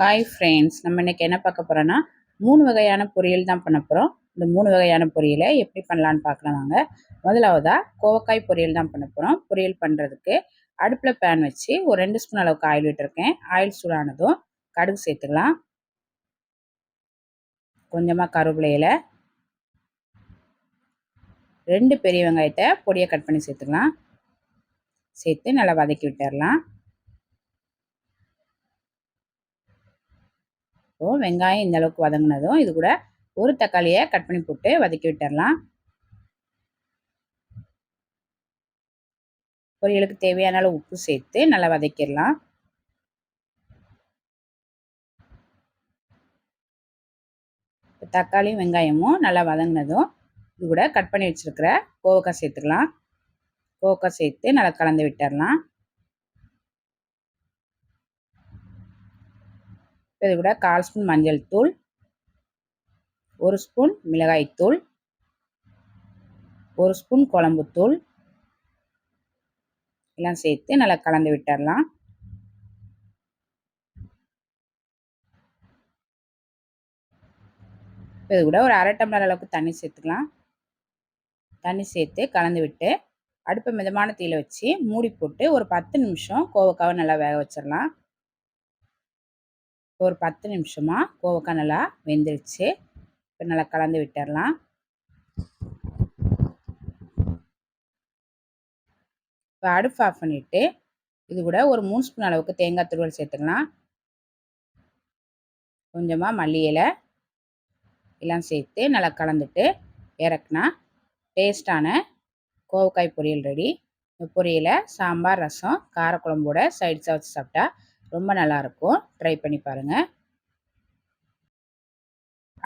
Hi friends நம்ம இன்றைக்கி என்ன பார்க்க போகிறோன்னா மூணு வகையான பொரியல் தான் பண்ண போகிறோம் இந்த மூணு வகையான பொரியலை எப்படி பண்ணலான்னு பார்க்கலாம் வாங்க. முதலாவதாக கோவக்காய் பொரியல் தான் பண்ண போகிறோம் பொரியல் பண்ணுறதுக்கு அடுப்பில் பேன் வச்சு ஒரு ரெண்டு ஸ்பூன் அளவுக்கு ஆயில் விட்டுருக்கேன். ஆயில் சூடானதும் கடுகு சேர்த்துக்கலாம். கொஞ்சமாக கருவேப்பிலையில் ரெண்டு பெரிய வெங்காயத்தை பொடியை கட் பண்ணி சேர்த்துக்கலாம். சேர்த்து நல்லா வதக்கி விட்டுடலாம் இப்போது வெங்காயம் இந்த அளவுக்கு வதங்கினதும் இது கூட ஒரு தக்காளியை கட் பண்ணி போட்டு வதக்கி விட்டுடலாம் பொரியலுக்கு தேவையான அளவு உப்பு சேர்த்து நல்லா வதக்கிடலாம். தக்காளியும் வெங்காயமும் நல்லா வதங்கினதும் இது கூட கட் பண்ணி வச்சுருக்கிற கோவக்காய் சேர்த்துக்கலாம். கோவக்காய் சேர்த்து நல்லா கலந்து விட்டுடலாம் இது கூட கால் ஸ்பூன் மஞ்சள் தூள் ஒரு ஸ்பூன் மிளகாய்த்தூள் ஒரு ஸ்பூன் குழம்புத்தூள் எல்லாம் சேர்த்து நல்லா கலந்து விட்டுடலாம். இது கூட ஒரு அரை டம்ளர் அளவுக்கு தண்ணி சேர்த்துக்கலாம். தண்ணி சேர்த்து கலந்து விட்டு அடுப்பை மிதமான தீயில் வச்சு மூடி போட்டு ஒரு பத்து நிமிஷம் கோவக்காவை நல்லா வேக வச்சிடலாம். ஒரு பத்து நிமிஷமாக கோவக்காய் நல்லா வெந்துருச்சு. இப்போ நல்லா கலந்து விட்டுடலாம் இப்போ அடுப்பு ஆஃப் பண்ணிவிட்டு இது கூட ஒரு மூணு ஸ்பூன் அளவுக்கு தேங்காய் துருவல் சேர்த்துக்கலாம். கொஞ்சமாக மல்லி இலை எல்லாம் சேர்த்து நல்லா கலந்துட்டு இறக்குனா டேஸ்டான கோவக்காய் பொரியல் ரெடி இந்த பொரியலை சாம்பார் ரசம் காரக்குழம்போட சைட்ஸாக வச்சு சாப்பிட்டா ரொம்ப நல்லாயிருக்கும் ட்ரை பண்ணி பாருங்கள்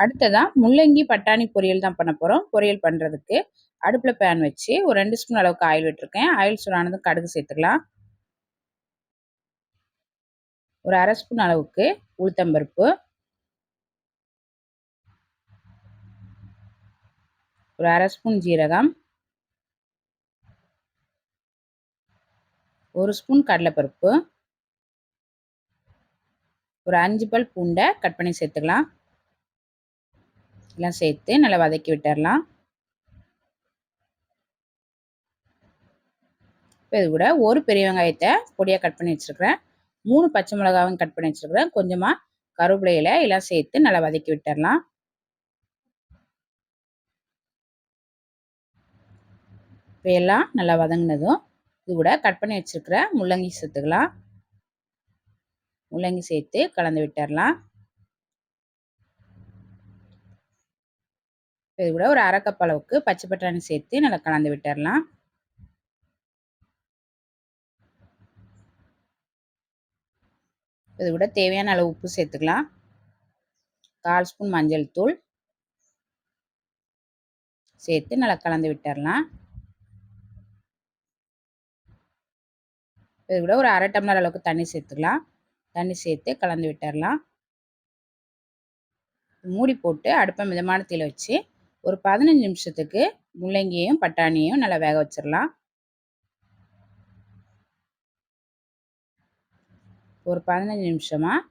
அடுத்ததாக முள்ளங்கி பட்டாணி பொரியல் தான் பண்ண போகிறோம் பொரியல் பண்ணுறதுக்கு அடுப்பில் பேன் வச்சு ஒரு ரெண்டு ஸ்பூன் அளவுக்கு ஆயில் விட்டுருக்கேன். ஆயில் சூடானதும் கடுகு சேர்த்துக்கலாம். ஒரு அரை ஸ்பூன் அளவுக்கு உளுத்தம்பருப்பு. ஒரு அரை ஸ்பூன் ஜீரகம். ஒரு ஸ்பூன் கடலைப்பருப்பு. ஒரு அஞ்சு பல் பூண்டை கட் பண்ணி சேர்த்துக்கலாம். எல்லாம் சேர்த்து நல்லா வதக்கி விட்டுடலாம் இப்போ இது கூட ஒரு பெரிய வெங்காயத்தை பொடியாக கட் பண்ணி வச்சுருக்கிறேன். மூணு பச்சை மிளகாவும் கட் பண்ணி வச்சுருக்கிறேன். கொஞ்சமாக கருவேப்பிலையில் எல்லாம் சேர்த்து நல்லா வதக்கி விட்டுடலாம் இப்போ எல்லாம் நல்லா வதங்கினதும் இது கூட கட் பண்ணி வச்சுருக்கிற முள்ளங்கி சேர்த்துக்கலாம். முள்ளங்கி சேர்த்து கலந்து விட்டுடலாம் இது கூட ஒரு அரை கப் அளவுக்கு பச்சை பட்டாணி சேர்த்து நல்லா கலந்து விட்டுடலாம் இது கூட தேவையான அளவு உப்பு சேர்த்துக்கலாம். கால் ஸ்பூன் மஞ்சள் தூள். சேர்த்து நல்லா கலந்து விட்டுடலாம் இது கூட ஒரு அரை டம்ளர் அளவுக்கு தண்ணி சேர்த்துக்கலாம். தண்ணி சேர்த்து கலந்து விட்டுடலாம் மூடி போட்டு அடுப்பை மிதமான தீயில் வச்சு ஒரு பதினஞ்சு நிமிஷத்துக்கு முள்ளங்கியையும் பட்டாணியும் நல்லா வேக வச்சிடலாம் ஒரு பதினஞ்சு நிமிஷமாக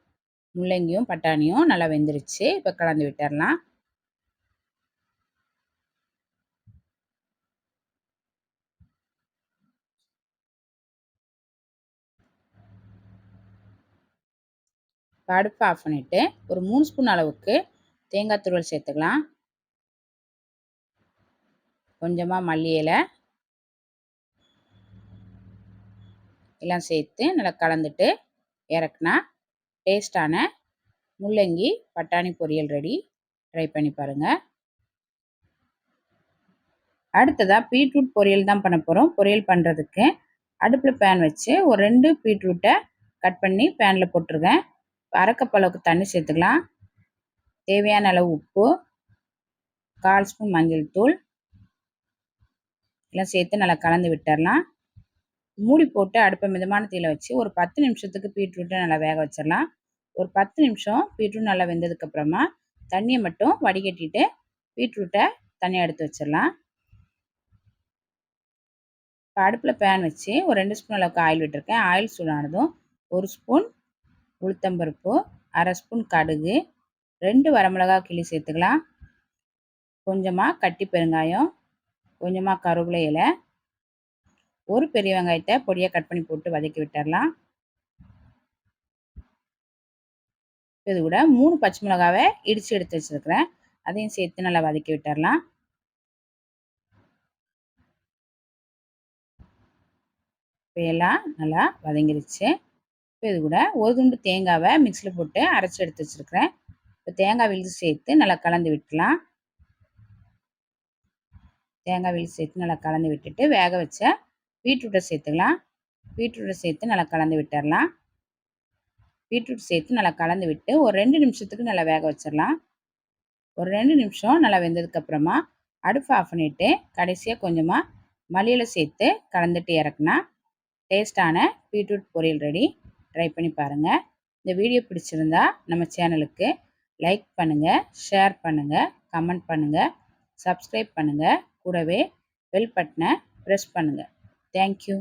முள்ளங்கியும் பட்டாணியும் நல்லா வெந்துருச்சு. இப்போ கலந்து விட்டுடலாம் அடுப்பை ஆஃப் பண்ணிவிட்டு ஒரு மூணு ஸ்பூன் அளவுக்கு தேங்காய் துருவல் சேர்த்துக்கலாம். கொஞ்சமாக மல்லி இலை. எல்லாம் சேர்த்து நல்லா கலந்துட்டு இறக்குனா டேஸ்டான முள்ளங்கி பட்டாணி பொரியல் ரெடி ட்ரை பண்ணி பாருங்கள் அடுத்ததாக பீட்ரூட் பொரியல் தான் பண்ண போகிறோம் பொரியல் பண்ணுறதுக்கு அடுப்பில் பேன் வச்சு ஒரு ரெண்டு பீட்ரூட்டை கட் பண்ணி பேனில் போட்டிருக்கேன் அரைக்கப் அளவுக்கு தண்ணி சேர்த்துக்கலாம். தேவையான அளவு உப்பு கால் ஸ்பூன் மஞ்சள் தூள். எல்லாம் சேர்த்து நல்லா கலந்து விட்டுடலாம் மூடி போட்டு அடுப்பை மிதமான தீயில் வச்சு ஒரு பத்து நிமிஷத்துக்கு பீட்ரூட்டை நல்லா வேக வச்சிடலாம். ஒரு பத்து நிமிஷம் பீட்ரூட் நல்லா வெந்ததுக்கப்புறமா தண்ணியை மட்டும் வடிகட்டிட்டு பீட்ரூட்டை தனியாக எடுத்து வச்சிடலாம். இப்போ அடுப்பில் பேன் வச்சு ஒரு ரெண்டு ஸ்பூன் அளவுக்கு ஆயில் விட்டுருக்கேன். ஆயில் சூடானதும் ஒரு ஸ்பூன் உளுத்தம்பருப்பு அரை ஸ்பூன் கடுகு ரெண்டு வரமிளகா கிளி சேர்த்துக்கலாம். கொஞ்சமாக கட்டி பெருங்காயம் கொஞ்சமாக கருவேப்பிலை இலை ஒரு பெரிய வெங்காயத்தை பொடியாக கட் பண்ணி போட்டு வதக்கி விட்டுடலாம் இது கூட மூணு பச்சை மிளகாவை இடித்து எடுத்து வச்சுருக்கிறேன். அதையும் சேர்த்து நல்லா வதக்கி விட்டுடலாம் இப்போ எல்லாம் நல்லா வதங்கிருச்சு. இப்போ இது கூட ஒரு துண்டு தேங்காவை மிக்சியில் போட்டு அரைச்சி எடுத்து வச்சுருக்கிறேன். இப்போ தேங்காய் விழுது சேர்த்து நல்லா கலந்து விட்டுலாம் தேங்காய் விழுது சேர்த்து நல்லா கலந்து விட்டுட்டு வேக வச்ச பீட்ரூட்டை சேர்த்துக்கலாம். பீட்ரூட்டை சேர்த்து நல்லா கலந்து விட்டுடலாம் பீட்ரூட் சேர்த்து நல்லா கலந்து விட்டு ஒரு ரெண்டு நிமிஷத்துக்கு நல்லா வேக வச்சிடலாம் ஒரு ரெண்டு நிமிஷம் நல்லா வெந்ததுக்கப்புறமா அடுப்பு ஆஃப் பண்ணிவிட்டு கடைசியாக கொஞ்சமாக மல்லியில் சேர்த்து கலந்துட்டு இறக்குனா டேஸ்டான பீட்ரூட் பொரியல் ரெடி ட்ரை பண்ணி பாருங்கள் இந்த வீடியோ பிடிச்சிருந்தா நம்ம சேனலுக்கு லைக் பண்ணுங்கள் ஷேர் பண்ணுங்கள் கமெண்ட் பண்ணுங்கள் சப்ஸ்கிரைப் பண்ணுங்கள் கூடவே பெல் பட்டனை ப்ரெஸ் பண்ணுங்கள் தேங்க்யூ